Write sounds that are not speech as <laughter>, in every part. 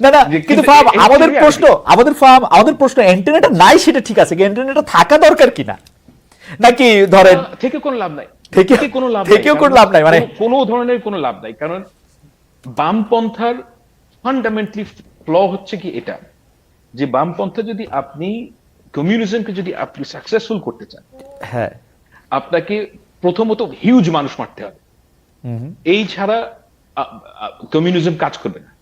না না কিন্তু ফাহাম আমাদের প্রশ্ন আমাদের ফাহাম আমাদের প্রশ্ন অ্যান্টেনাটা নাই সেটা ঠিক আছে অ্যান্টেনাটা থাকা দরকার কিনা নাকি ধরেন থেকে কোনো লাভ নাই। থেকে- কোনো লাভ থেকেও কোনো লাভ নাই, মানে- কোনো- ধরনের কোনো লাভ নাই কারণ বামপন্থার ফান্ডামেন্টালি ফ্ল হচ্ছে কি এটা যে বামপন্থা যদি আপনি কমিউনিজমকে যদি আপনি সাকসেসফুল করতে চান হ্যাঁ। আপনাকে প্রথমত হিউজ মানুষ মারতে হবে। এই ছাড়া কমিউনিজম কাজ করবে না।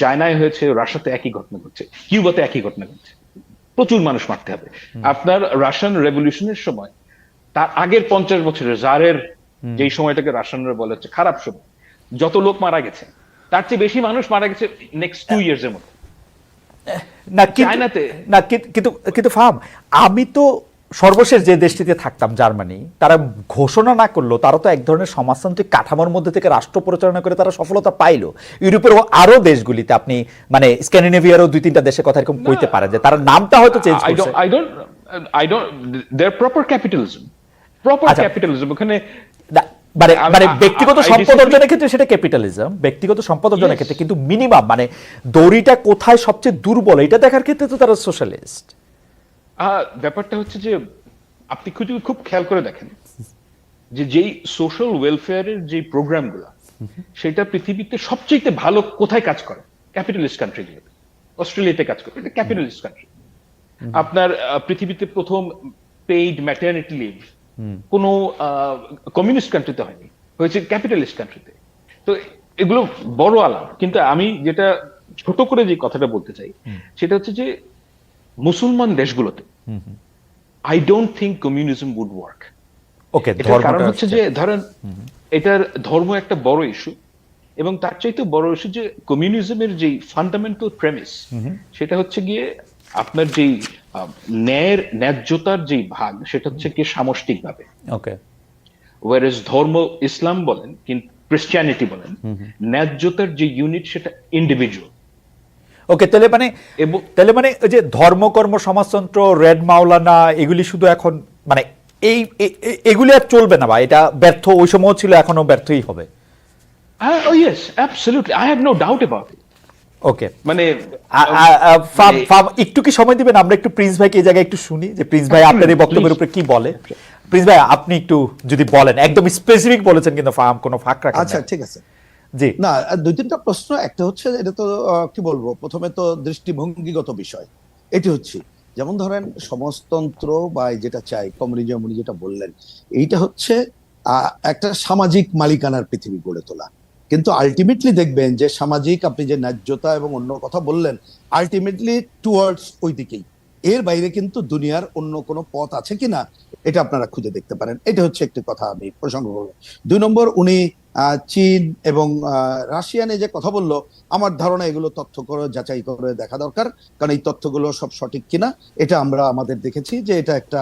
চায়নায় হয়েছে রাশিয়াতে একই ঘটনা ঘটছে কিউবাতে একই ঘটনা ঘটছে। প্রচুর মানুষ মারতে হবে। আপনার রাশিয়ান রেভলিউশনের সময় তার আগের পঞ্চাশ বছরের জারের যেই সময়টাকে রাশিয়ানরা বলে হচ্ছে খারাপ সময় যত লোক মারা গেছে তার চেয়ে বেশি মানুষ মারা গেছে নেক্সট টু ইয়ার্স এর মধ্যে। না কিন্তু চায়নাতে? না কিন্তু কিন্তু ফাহাম আমি তো সর্বশেষ যে দেশটিতে থাকতাম জার্মানি তারা ঘোষণা না করল তারা তো এক ধরনের সমাজতান্ত্রিক কাঠামোর মধ্যে থেকে রাষ্ট্র পরিচালনা করে তারা সফলতা পাইলো ইউরোপের আরও দেশগুলিতে আপনি মানে স্ক্যান্ডিনেভিয়ারও দুই তিনটা দেশের কথা এরকম কইতে পারেন যে তারা নামটা হয়তো চেঞ্জ করছে I don't, I don't, they're proper capitalism. Proper আচ্ছা। ওখানে মানে মানে ব্যক্তিগত সম্পদ অর্জনের ক্ষেত্রে সেটা ক্যাপিটালিজম ব্যক্তিগত সম্পদ অর্জনের ক্ষেত্রে কিন্তু মিনিমাম মানে দড়িটা কোথায় সবচেয়ে দুর্বল এটা দেখার ক্ষেত্রে তো তারা সোশ্যালিস্ট ব্যাপারটা হচ্ছে যে আপনি খুব খুব খেয়াল করে দেখেন যে যেই সোশ্যাল ওয়েলফেয়ারের যে প্রোগ্রামগুলো সেটা পৃথিবীতে সবচেয়ে ভালো কোথায় কাজ করে? ক্যাপিটালিস্ট কান্ট্রিগুলোতে অস্ট্রেলিয়াতে কাজ করে। এটা ক্যাপিটালিস্ট কান্ট্রি আপনার পৃথিবীতে প্রথম পেইড ম্যাটারনিটি লিভ কোনো কমিউনিস্ট কান্ট্রিতে হয়নি। হয়েছে ক্যাপিটালিস্ট কান্ট্রিতে তো এগুলো বড় আলাপ। কিন্তু আমি যেটা ছোট করে যে কথাটা বলতে চাই, সেটা হচ্ছে যে মুসলমান দেশগুলোতে I don't think communism would work okay এটার কারণ হচ্ছে যে ধরেন এটার ধর্ম একটা বড় ইস্যু এবং তার চাইতে বড় ইস্যু যে কমিউনিজমের যে ফান্ডামেন্টাল প্রেমিস সেটা হচ্ছে গিয়ে আপনার যেই ন্যায়ের ন্যায্যতার যেই ভাগ সেটা হচ্ছে গিয়ে সামষ্টিক ভাবে ওকে ওয়ারেজ ধর্ম ইসলাম বলেন কিন্তু ক্রিশ্চিয়ানিটি বলেন ন্যায্যতার যে ইউনিট সেটা ইন্ডিভিজুয়াল ওকে তাহলে মানে তাহলে মানে ওই যে ধর্মকর্ম সমাজতন্ত্র রেড মাওলানা এগুলি শুধু এখন মানে এই এগুলি আর চলবে না বা এটা ব্যর্থ ওই সময় ছিল এখনও ব্যর্থই হবে। Yes absolutely I have no doubt about it okay. মানে মানে- একটু কি সময় দিবেন? আমরা একটু প্রিন্স ভাইকে এই জায়গায় একটু শুনি যে প্রিন্স ভাই আপনার এই বক্তব্যের উপরে কি বলে? প্রিন্স ভাই আপনি একটু যদি বলেন একদম স্পেসিফিক বলেছেন কিন্তু ফাম কোনো ফাঁক রাখেন আচ্ছা ঠিক আছে। জি। না, দুই তিনটা প্রশ্ন, একটা হচ্ছে এটা তো কি বলব, প্রথমে তো দৃষ্টিভঙ্গিগত বিষয়। এটি হচ্ছে, যেমন ধরেন সমাজতন্ত্র বা যেটা চাই কমিউনিজম উনি যেটা বললেন, এইটা হচ্ছে একটা সামাজিক মালিকানার পৃথিবী গড়ে তোলা। কিন্তু আলটিমেটলি দেখবেন যে সামাজিক, আপনি যে ন্যায্যতা এবং অন্য কথা বললেন আলটিমেটলি টুয়ার্ডস ওই দিকেই এর বাইরে কিন্তু দুনিয়ার অন্য কোনো পথ আছে কিনা, এটা আপনারা খুঁজে দেখতে পারেন। এটা হচ্ছে একটি কথা আমি প্রসঙ্গ করব। দুই নম্বর, উনি চীন এবং রাশিয়ানে যে কথা বলল, আমার ধারণা এগুলো তথ্য করে, যাচাই করে দেখা দরকার। কারণ এই তথ্যগুলো সব সঠিক কিনা, এটা আমরা আমাদের দেখেছি যে এটা একটা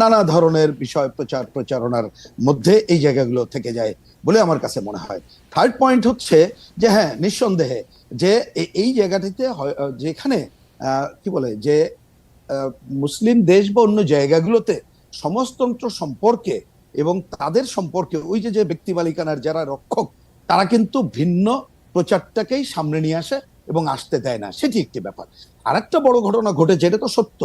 নানা ধরনের বিষয় প্রচার প্রচারণার মধ্যে এই জায়গাগুলো থেকে যায় বলে আমার কাছে মনে হয়। থার্ড পয়েন্ট হচ্ছে যে হ্যাঁ নিঃসন্দেহে যে এই জায়গাটিতে যেখানে কি বলে, যে মুসলিম দেশ বা অন্য জায়গাগুলোতে সমাজতন্ত্র সম্পর্কে এবং তাদের সম্পর্কে ওই যে যে ব্যক্তি মালিকানার যারা রক্ষক, তারা কিন্তু ভিন্ন প্রচারটাকেই সামনে নিয়ে আসে এবং আসতে দেয় না। সেটি একটি ব্যাপার। আর একটা বড় ঘটনা ঘটেছে, এটা তো সত্য,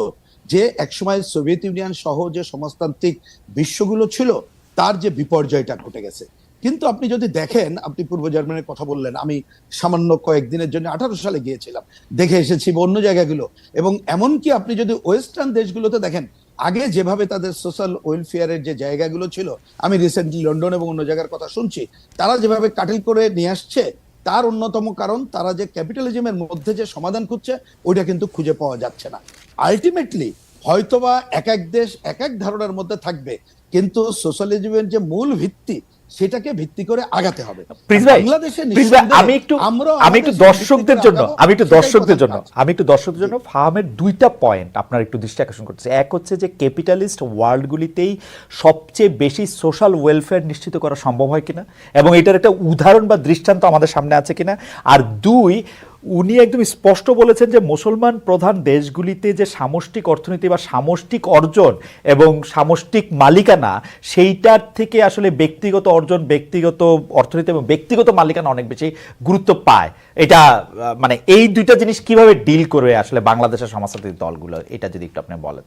যে একসময় সোভিয়েত ইউনিয়ন সহ যে সমাজতান্ত্রিক বিশ্বগুলো ছিল, তার যে বিপর্যয়টা ঘটে গেছে। কিন্তু আপনি যদি দেখেন, আপনি পূর্ব জার্মানির কথা বললেন, আমি সামান্য কয়েকদিনের জন্য আঠারো সালে গিয়েছিলাম, দেখে এসেছি অন্য জায়গাগুলো, এবং এমনকি আপনি যদি ওয়েস্টার্ন দেশগুলোতে দেখেন আগে যেভাবে তাদের সোশ্যাল ওয়েলফেয়ারের যে জায়গাগুলো ছিল, আমি রিসেন্টলি লন্ডন এবং অন্য জায়গার কথা শুনছি, তারা যেভাবে কাটিল করে নিয়ে আসছে, তার অন্যতম কারণ তারা যে ক্যাপিটালিজমের মধ্যে যে সমাধান খুঁজছে, ওইটা কিন্তু খুঁজে পাওয়া যাচ্ছে না। আলটিমেটলি হয়তোবা এক এক দেশ, এক এক ধারণার মধ্যে থাকবে, কিন্তু সোশ্যালিজমের যে মূল ভিত্তি সেটাকে ভিত্তি করে আগাতে হবে। বাংলাদেশে আমি একটু আমি একটু দর্শকদের জন্য আমি একটু দর্শকদের জন্য আমি একটু দর্শকদের জন্য ফার্মের দুইটা পয়েন্ট আপনার একটু দৃষ্টি আকর্ষণ করতেছে। এক হচ্ছে যে ক্যাপিটালিস্ট ওয়ার্ল্ডগুলিতেই সবচেয়ে বেশি সোশ্যাল ওয়েলফেয়ার নিশ্চিত করা সম্ভব হয় কিনা? এবং এটার একটা উদাহরণ বা দৃষ্টান্ত আমাদের সামনে আছে কিনা? আর দুই উনি একদম স্পষ্ট বলেছেন যে মুসলমান প্রধান দেশগুলিতে যে সামষ্টিক অর্থনীতি বা সামষ্টিক অর্জন এবং সামষ্টিক মালিকানা সেইটার থেকে আসলে ব্যক্তিগত অর্জন ব্যক্তিগত অর্থনীতি এবং ব্যক্তিগত মালিকানা অনেক বেশি গুরুত্ব পায়। এটা মানে এই দুইটা জিনিস কীভাবে ডিল করে আসলে বাংলাদেশের সমাজতান্ত্রিক দলগুলো এটা যদি একটু আপনি বলেন।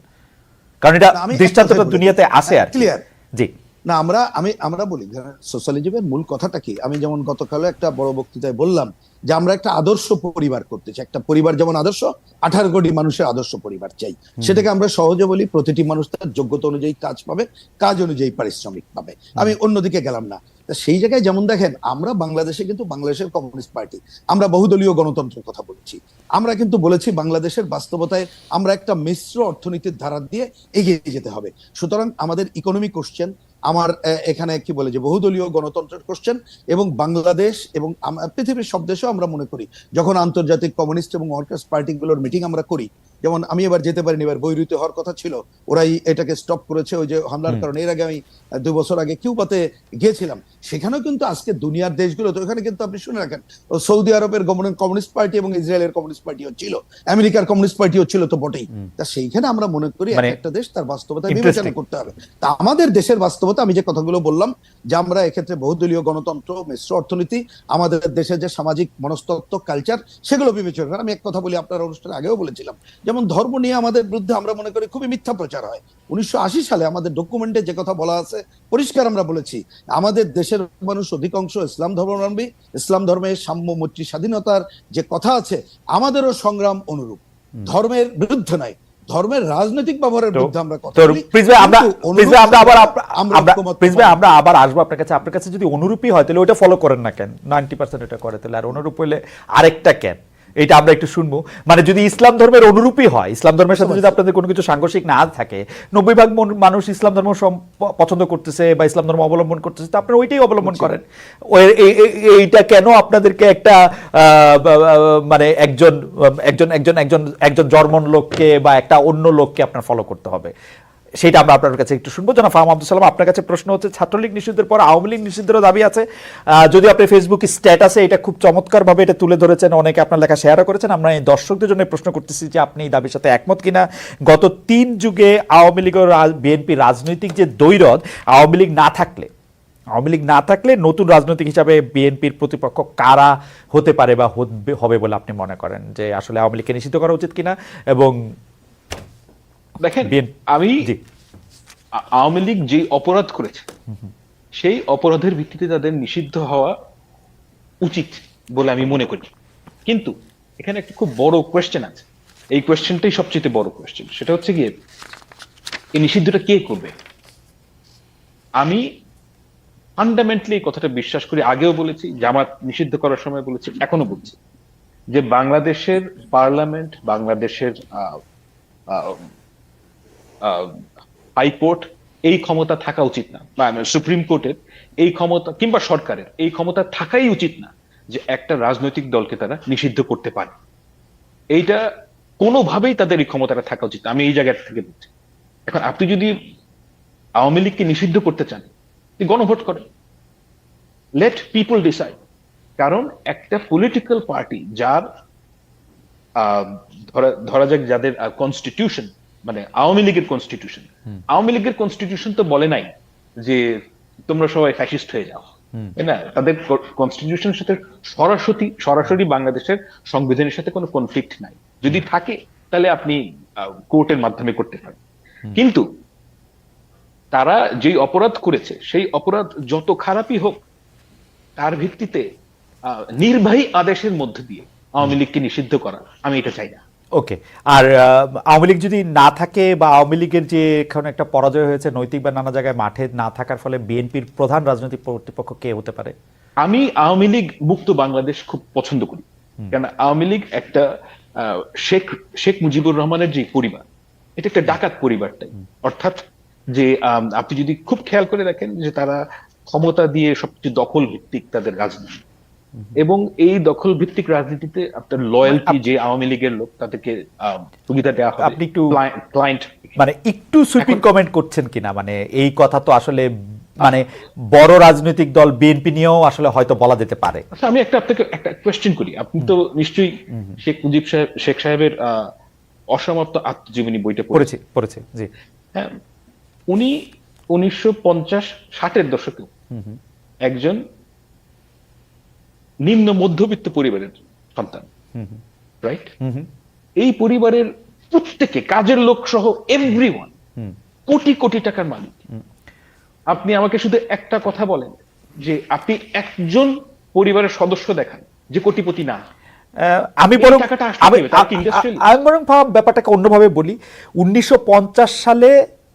কারণ এটা দৃষ্টান্তটা দুনিয়াতে আছে আর কি। Clear. জি। না আমরা আমি আমরা বলি সোশ্যালিজমের মূল কথাটা কি? আমি যেমন গতকালে একটা বড় বক্তৃতায় বললাম যে আমরা একটা আদর্শ পরিবার করতে চাই। একটা পরিবার যেমন আদর্শ আঠারো কোটি মানুষের আদর্শ পরিবার চাই। সেটাকে আমরা সহজে বলি প্রতিটি মানুষ তার যোগ্যতা অনুযায়ী কাজ পাবে কাজ অনুযায়ী পারিশ্রমিক পাবে। আমি অন্যদিকে গেলাম না। সেই জায়গায় যেমন দেখেন আমরা বাংলাদেশে কিন্তু বাংলাদেশের কমিউনিস্ট পার্টি। আমরা বহুদলীয় গণতন্ত্রের কথা বলছি। আমরা কিন্তু বলেছি বাংলাদেশের বাস্তবতায় আমরা একটা মিশ্র অর্থনীতির ধারা দিয়ে এগিয়ে যেতে হবে। সুতরাং আমাদের ইকোনমি কোশ্চেন আমার এখানে কি বলে যে বহুদলীয় গণতন্ত্রের কোশ্চেন এবং বাংলাদেশ এবং পৃথিবীর সব দেশেও আমরা মনে করি যখন আন্তর্জাতিক কমিউনিস্ট এবং ওয়ার্কার্স পার্টিগুলোর মিটিং আমরা করি যেমন আমি এবার যেতে পারিনি এবার বৈরুতে হওয়ার কথা ছিল ওরাই এটাকে স্টপ করেছে ওই যে হামলার কারণে এর আগে আমি দুই বছর আগে কিউবাতে গিয়েছিলাম সেখানেও কিন্তু আজকে দুনিয়ার দেশগুলো তো ওখানে কিন্তু আপনি শুনে রাখেন সৌদি আরবের কমিউনিস্ট পার্টি এবং ইসরায়েলের কমিউনিস্ট পার্টিও ছিল আমেরিকার কমিউনিস্ট পার্টিও ছিল তো বটেই তা সেইখানে আমরা মনে করি মানে একটা দেশ তার বাস্তবতা বিবেচনা করতে হবে তা আমাদের দেশের বাস্তবতা আমি যে কথাগুলো বললাম যে আমরা এক্ষেত্রে বহুদলীয় গণতন্ত্র মিশ্র অর্থনীতি আমাদের দেশের যে সামাজিক মনস্তত্ত্ব কালচার সেগুলো বিবেচনা করে আমি এক কথা বলি আপনার অনুষ্ঠানে আগেও বলেছিলাম যেমন ধর্ম নিয়ে আমাদের বিরুদ্ধে আমরা মনে করি খুবই মিথ্যা প্রচার হয়। উনিশশো আশি সালে আমাদের ডকুমেন্টে যে কথা বলা আছে পরিষ্কার আমরা বলেছি আমাদের দেশের মানুষ অধিকাংশ ইসলাম ধর্মাবলম্বী ইসলাম ধর্মের সাম্য মৈত্রী স্বাধীনতার যে কথা আছে আমাদেরও সংগ্রাম অনুরূপ। ধর্মের বিরুদ্ধে নয় ধর্মের রাজনৈতিক ব্যবহারের মধ্যে বিরুদ্ধে আমরা কথা আমরা আমরা আবার আমরা আমরা আবার আসব আপনার কাছে। আপনার কাছে যদি অনুরূপই হয় তাহলে ওটা ফলো করেন না কেন? নাইনটি পার্সেন্ট এটা করে তাহলে আর অনুরূপ হইলে আরেকটা কেন? এটা আমরা একটু শুনব। মানে যদি ইসলাম ধর্মের অনুরূপই হয় ইসলাম ধর্মের সাথে যদি আপনাদের কোনো কিছু সাংঘর্ষিক না থাকে নব্বই ভাগ মানুষ ইসলাম ধর্ম পছন্দ করতেছে বা ইসলাম ধর্ম অবলম্বন করতেছে তো আপনারা ওইটাই অবলম্বন করেন। এই- এই- এইটা কেন আপনাদেরকে একটা মানে একজন একজন একজন একজন একজন জর্মন লোককে বা একটা অন্য লোককে আপনার ফলো করতে হবে? সেটা আমরা আপনার কাছে একটু শুনব। জনাব ফাহাম আব্দুল সালাম, আপনার কাছে প্রশ্ন হচ্ছে, ছাত্রলীগ নিষিদ্ধের পর আওয়ামী লীগ নিষিদ্ধেরও দাবি আছে। যদি আপনি ফেসবুক স্ট্যাটাসে এটা খুব চমৎকারভাবে এটা তুলে ধরেছেন, অনেকে আপনার লেখা শেয়ারও করেছেন, আমরা এই দর্শকদের জন্য প্রশ্ন করতেছি যে আপনি এই দাবির সাথে একমত কিনা। গত তিন যুগে আওয়ামী লীগ ও বিএনপি রাজনৈতিক যে দৈরদ আওয়ামী লীগ না থাকলে, আওয়ামী লীগ না থাকলে নতুন রাজনৈতিক হিসাবে বিএনপির প্রতিপক্ষ কারা হতে পারে বা হবে বলে আপনি মনে করেন? যে আসলে আওয়ামী লীগকে নিষিদ্ধ করা উচিত কিনা এবং দেখেন আমি আওয়ামী লীগ যে অপরাধ করেছে সেই অপরাধের ভিত্তিতে তাদের নিষিদ্ধ হওয়া উচিত বলে আমি মনে করি। কিন্তু এখানে একটা খুব বড় কোয়েশ্চেন আছে। এই কোয়েশ্চেনটাই সবচেয়ে বড় কোয়েশ্চেন সেটা হচ্ছে গিয়ে এই নিষিদ্ধটা কে করবে? আমি ফান্ডামেন্টালি এই কথাটা বিশ্বাস করি আগেও বলেছি জামাত নিষিদ্ধ করার সময় বলেছি এখনও বলছি যে বাংলাদেশের পার্লামেন্ট বাংলাদেশের আহ, আহ, আহ, হাইকোর্ট এই ক্ষমতা থাকা উচিত না, বা সুপ্রিম কোর্টের এই ক্ষমতা, কিংবা সরকারের এই ক্ষমতা থাকাই উচিত না যে একটা রাজনৈতিক দলকে তারা নিষিদ্ধ করতে পারে। এইটা কোনোভাবেই তাদের এই ক্ষমতাটা থাকা উচিত আমি এই জায়গা থেকে বলছি। এখন আপনি যদি আওয়ামী লীগকে নিষিদ্ধ করতে চান গণভোট করেন। লেট পিপল ডিসাইড কারণ একটা পলিটিক্যাল পার্টি যার ধরা যাক যাদের কনস্টিটিউশন মানে আওয়ামী লীগের কনস্টিটিউশন আওয়ামী লীগের কনস্টিটিউশন তো বলে নাই যে তোমরা সবাই ফ্যাসিস্ট হয়ে যাও। তাই না? তাদের কনস্টিটিউশনের সাথে সরাসরি সরাসরি বাংলাদেশের সংবিধানের সাথে কোনো কনফ্লিক্ট নাই। যদি থাকে তাহলে আপনি কোর্টের মাধ্যমে করতে পারেন। কিন্তু তারা যেই অপরাধ করেছে সেই অপরাধ যত খারাপই হোক তার ভিত্তিতে আহ, নির্বাহী আদেশের মধ্য দিয়ে আওয়ামী লীগকে নিষিদ্ধ করা আমি এটা চাই না। ওকে আর আওয়ামী লীগ যদি না থাকে বা আওয়ামী লীগের যে এখন একটা পরাজয় হয়েছে নৈতিক বা নানা জায়গায় মাঠে না থাকার ফলে বিএনপির প্রধান রাজনৈতিক প্রতিপক্ষ কে হতে পারে? আমি আওয়ামী লীগ মুক্ত বাংলাদেশ খুব পছন্দ করি। কারণ আওয়ামী লীগ একটা আহ, শেখ শেখ মুজিবুর রহমানের যে পরিবার এটা একটা ডাকাত পরিবারটাই অর্থাৎ যে আপনি যদি খুব খেয়াল করে দেখেন যে তারা ক্ষমতা দিয়ে সবচেয়ে দখল ভিত্তিক তাদের রাজনীতি। এবং এই দখল ভিত্তিক রাজনীতিতে আপনার লয়্যালটি যে আওয়ামী লীগের লোক তাদেরকে সুবিধা দেওয়া হবে আপনি একটু- ক্লায়েন্ট মানে একটু সুইপিং কমেন্ট করছেন কিনা? মানে এই কথা তো আসলে মানে বড় রাজনৈতিক দল বিএনপি নিয়েও আসলে হয়তো বলা যেতে পারে। আচ্ছা আমি একটা আপনাকে একটা কোয়েশ্চেন করি। আপনি তো নিশ্চয়ই শেখ মুজিব সাহেব শেখ সাহেবের আহ, অসমাপ্ত আত্মজীবনী বইটা পড়েছি পড়েছি জি। হ্যাঁ উনি উনিশশো পঞ্চাশ ষাটের দশকে একজন নিম্ন মধ্যবিত্ত পরিবারের সন্তান রাইট এই পরিবারের প্রত্যেকে কাজের লোক সহ এভরিওয়ান কোটি কোটি টাকার মালিক। আপনি আমাকে শুধু একটা কথা বলেন যে আপনি একজন পরিবারের সদস্য দেখান যে কোটিপতি না। আমি বরং আমি বরং ব্যাপারটাকে অন্যভাবে বলি। উনিশশো পঞ্চাশ সালে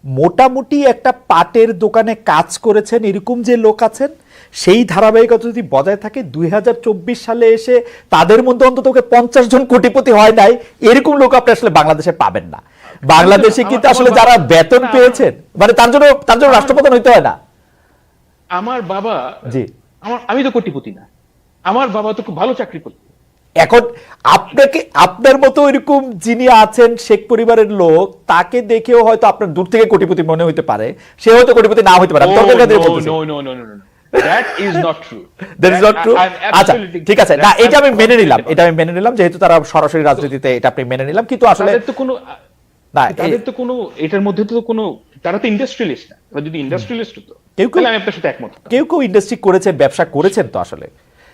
মোটামুটি একটা পাটের দোকানে কাজ করেছেন এরকম যে লোক আছেন সেই ধারাবাহিকতা যদি বজায় থাকে দুই সালে এসে তাদের মধ্যে অন্তত পঞ্চাশ জন কোটিপতি হয় নাই এরকম লোক আপনি আসলে বাংলাদেশে পাবেন না। বাংলাদেশে কিন্তু আসলে যারা বেতন পেয়েছেন মানে তার জন্য তার জন্য রাষ্ট্রপ্রধান হইতে হয় না। আমার বাবা জি। আমার আমি তো কোটিপতি না। আমার বাবা তো খুব ভালো চাকরি করত। এখন আপনাকে আপনার মতো এরকম যিনি আছেন শেখ পরিবারের লোক তাকে দেখেও হয়তো আপনার দূর থেকে কোটিপতি মনে হইতে পারে। সে হয়তো কোটিপতি না হইতে পারে। আমি is not no that is not true That is not true? <laughs> আচ্ছা ঠিক আছে। না এটা আমি মেনে নিলাম। এটা আমি মেনে নিলাম যেহেতু তারা সরাসরি রাজনীতিতে এটা আপনি মেনে নিলাম কিন্তু আসলে তো কোনো না তাদের তো কোনো এটার মধ্যে তো কোনো তারা তো ইন্ডাস্ট্রিয়ালিস্ট না। যদি ইন্ডাস্ট্রিয়ালিস্ট হতো কেউ কেউ- আমি আপনার সাথে একমত কেউ কেউ ইন্ডাস্ট্রি করেছে ব্যবসা করেছেন তো আসলে।